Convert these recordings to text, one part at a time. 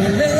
Chile.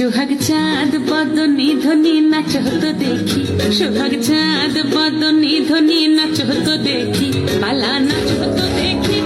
সোহাগ চাঁদ, বদনি ধনি নাচ হতো দেখি। সোহাগ চাঁদ, বদনি ধনি নাচ হতো দেখি। পালা নাচ হতো দেখি।